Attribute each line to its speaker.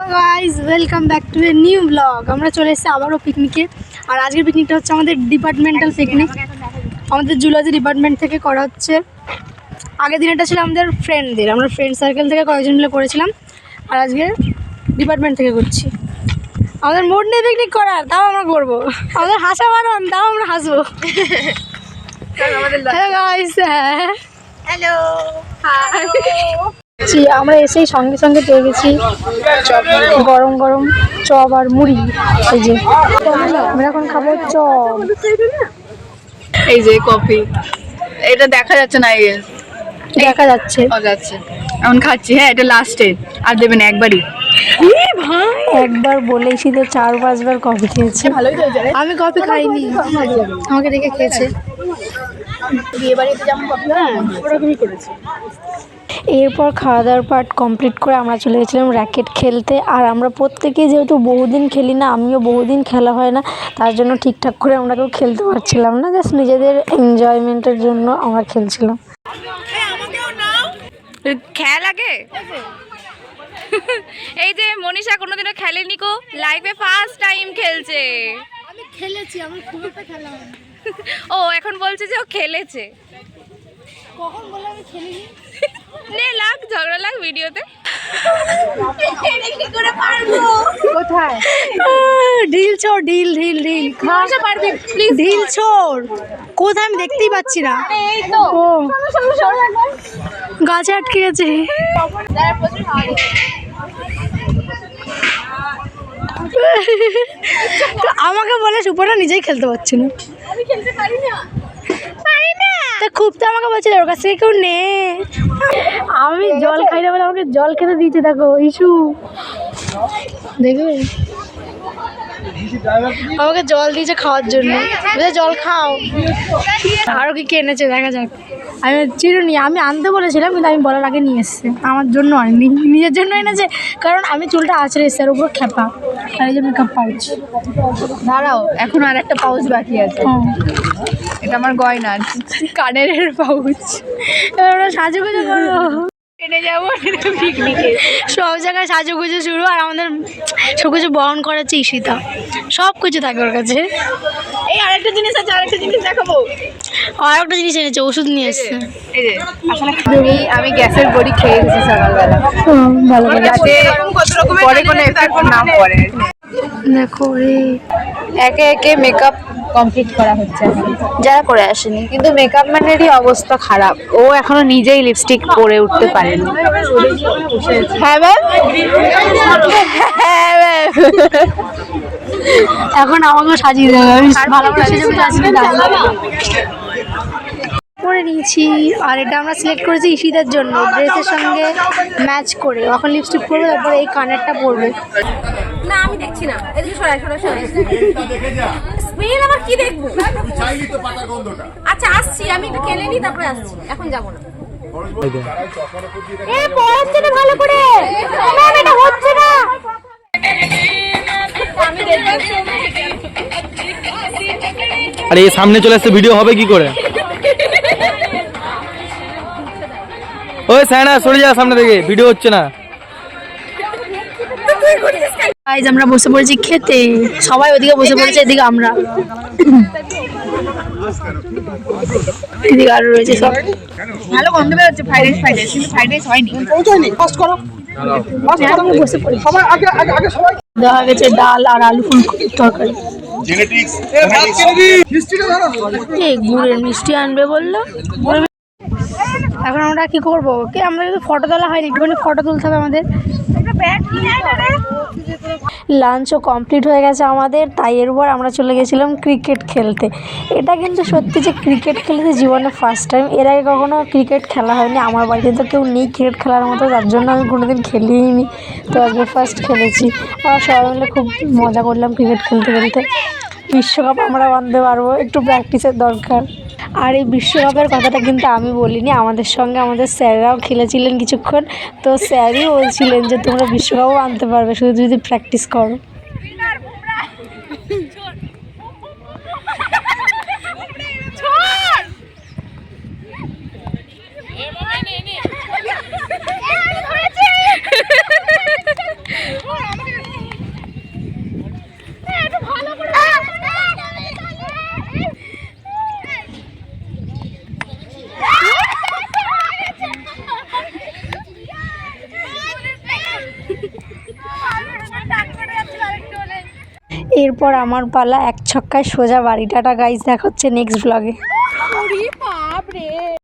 Speaker 1: Guys welcome back to a new blog আমরা চলে এসেছি আবারও পিকনিকে আর আজকের পিকনিকটা হচ্ছে আমাদের ডিপার্টমেন্টাল পিকনিক আমাদের জুলজি ডিপার্টমেন্ট থেকে করা হচ্ছে। আগের দিন এটা ছিল আমাদের ফ্রেন্ডদের আমরা ফ্রেন্ড সার্কেল থেকে কয়েকজন মিলে করেছিলাম। আর আজকে ডিপার্টমেন্ট থেকে করছি। আমাদের মুড নেই পিকনিক করার তাও আমরা করব। আমাদের হাসা বারণ তাও আমরা হাসবো। হ্যালো গাইস হ্যাঁ।
Speaker 2: হ্যালো
Speaker 1: আমরা এসেই সঙ্গে সঙ্গে পেয়ে গেছি গরম গরম চপ আর মুড়ি এই যে। আমরা এখন খাব চপ।
Speaker 2: এই যে কফি। এটা দেখা যাচ্ছে না এই
Speaker 1: দেখা যাচ্ছে।
Speaker 2: যাচ্ছে। এখন খাচ্ছি হ্যাঁ এটা লাস্টে আর দেবেন একবারই।
Speaker 1: একবার বলে শীতে চার পাঁচবার কফি খেয়েছে। আমি কফি খাইনি। আমাকে রেখে খেয়েছে।
Speaker 2: বিয়ে বাড়িতে যেমন কফি হয় ওরকমই করেছে।
Speaker 1: এরপর খাওয়া দাওয়ার পার্ট কমপ্লিট করে আমরা চলে গেছিলাম র্যাকেট খেলতে। আর আমরা প্রত্যেকেই যেহেতু বহুদিন খেলি না আমিও বহুদিন খেলা হয় না তার জন্য ঠিকঠাক করে আমরা কেউ খেলতে পারছিলাম না জাস্ট নিজেদের এনজয়মেন্টের জন্য আমরা খেলছিলাম।
Speaker 3: খেয়াল আগে এই যে মনীষা কোনোদিনও খেলেনি কো লাইফে ফার্স্ট টাইম খেলছে।
Speaker 1: আমি খেলেছি আমার খুব একটা খেলা হয়
Speaker 3: ও এখন বলছে যে ও খেলেছে।
Speaker 1: কখন বলে আমি খেলিনি?
Speaker 3: নে লাগ ঝগড়া লাগ ভিডিওতে।
Speaker 1: কোথায়? ঢিল ছোড় ঢিল ঢিল ঢিল।
Speaker 3: পারবি? প্লিজ
Speaker 1: ঢিল ছোড়। কোথায় আমি দেখতেই পাচ্ছি না।
Speaker 3: এই তো।
Speaker 1: ও। গাছে আটকে গেছে। আমাকে বলে সুপর্ণা নিজেই খেলতে পারছি না।
Speaker 3: আমি খেলতে পারি না।
Speaker 1: তা আমাকে বলছিল, ওর কাছ থেকে কেউ নে। আমি জল খাই না বলে আমাকে জল খেতে দিয়েছে, দেখো ইস্যু দেখবে? আমাকে জল দিয়েছে খাওয়ার জন্য। জল খাও। আরও কি কি এনেছে, দেখা যাক। আমি চিরুনি আমি আনতে বলেছিলাম কিন্তু আমি বলার আগে নিয়ে এসছে। আমার জন্য আনিনি। নিজের জন্য এনেছে কারণ আমি চুলটা আছড়ে এসছে আর উপর খেপা। আর এই যে মেকআপ পাউচ
Speaker 2: দাঁড়াও এখন আর একটা পাউচ বাকি আছে। এটা আমার গয়না কানের পাউচ
Speaker 1: এবার সাজুগুজু করব
Speaker 2: ট্রেনে যাব পিকনিকে
Speaker 1: সব জায়গায় সাজুগুজু শুরু আর আমাদের সব কিছু বহন করাচ্ছে ঈশিতা। সব কিছু থাকে ওর কাছে।
Speaker 2: এই আরেকটা জিনিস আছে আরেকটা জিনিস দেখাবো।
Speaker 1: আর একটা জিনিস এনেছে ওষুধ নিয়ে এসছে।
Speaker 2: আসলে আমি গ্যাসের বড়ি খেয়ে গেছি সকালবেলা।
Speaker 1: ভালো করে
Speaker 2: যাতে পরে কোনো এফেক্ট না পড়ে
Speaker 1: দেখো
Speaker 2: একে একে মেকআপ কমপ্লিট করা হচ্ছে যারা করে আসেনি কিন্তু মেকআপ ম্যানেরই অবস্থা খারাপ। ও এখনও নিজেই লিপস্টিক পরে উঠতে পারেনি। হ্যাঁ ম্যাম হ্যাঁ ম্যাম
Speaker 1: এখন আমাকেও সাজিয়ে দেবে আমি ভালো করে সেজে গুজে পরে নিয়েছি আর এটা আমরা সিলেক্ট করেছি ঈশিতার জন্য। ড্রেসের সঙ্গে ম্যাচ করে। এখন লিপস্টিক পরবে তারপরে এই কানেরটা পরবে।
Speaker 3: না আমি দেখছি না। এদিকে সরাই সরাই সরাই। স্মেল আবার কি দেখব? আচ্ছা আসছি আমি একটু নিই তারপরে আসছি। এখন যাব না। এ পড়াচ্ছে না ভালো করে। ম্যাম এটা হচ্ছে না।
Speaker 4: আরে এই সামনে চলে আসছে ভিডিও হবে কি করে? ওই স্যানা সরে যা সামনে থেকে। ভিডিও হচ্ছে না।
Speaker 1: গাইজ আমরা বসে পড়েছি খেতে। সবাই ওদিকে বসে পড়েছে এদিকে আমরা। এদিকে আরও রয়েছে সব।
Speaker 2: ভালো গন্ধ বেরোচ্ছে ফ্রাইড রাইস ফ্রাইড রাইস কিন্তু ফ্রাইড রাইস হয়নি।
Speaker 1: বসে পড়েছি। দেওয়া গেছে ডাল আর আলু ফুলকপির তরকারি।
Speaker 5: জেনেটিক্স
Speaker 1: গুড়ের মিষ্টি আনবে বলল। এখন আমরা কি করব? কি আমরা কিন্তু ফটো তোলা হয়নি একটুখানি ফটো তুলতে হবে আমাদের। লাঞ্চও কমপ্লিট হয়ে গেছে আমাদের তাই এরপর আমরা চলে গেছিলাম ক্রিকেট খেলতে। এটা কিন্তু সত্যি যে ক্রিকেট খেলতে জীবনে ফার্স্ট টাইম এর আগে কখনো ক্রিকেট খেলা হয়নি। আমার বাড়িতে তো কেউ নেই ক্রিকেট খেলার মতো তার জন্য আমি কোনোদিন খেলিই নি তো আজকে ফার্স্ট খেলেছি। আমরা সবাই মিলে খুব মজা করলাম ক্রিকেট খেলতে খেলতে। বিশ্বকাপ আমরা আনতে পারব একটু প্র্যাকটিসের দরকার। আর এই বিশ্বকাপের কথাটা কিন্তু আমি বলিনি, আমাদের সঙ্গে আমাদের স্যাররাও খেলেছিলেন কিছুক্ষণ। তো স্যারই বলছিলেন যে তোমরা বিশ্বকাপও আনতে পারবে, শুধু যদি প্র্যাকটিস করো। এরপর আমার পালা এক ছক্কায় সোজা বাড়িটাটা গাইজ দেখা হচ্ছে নেক্সট ব্লগে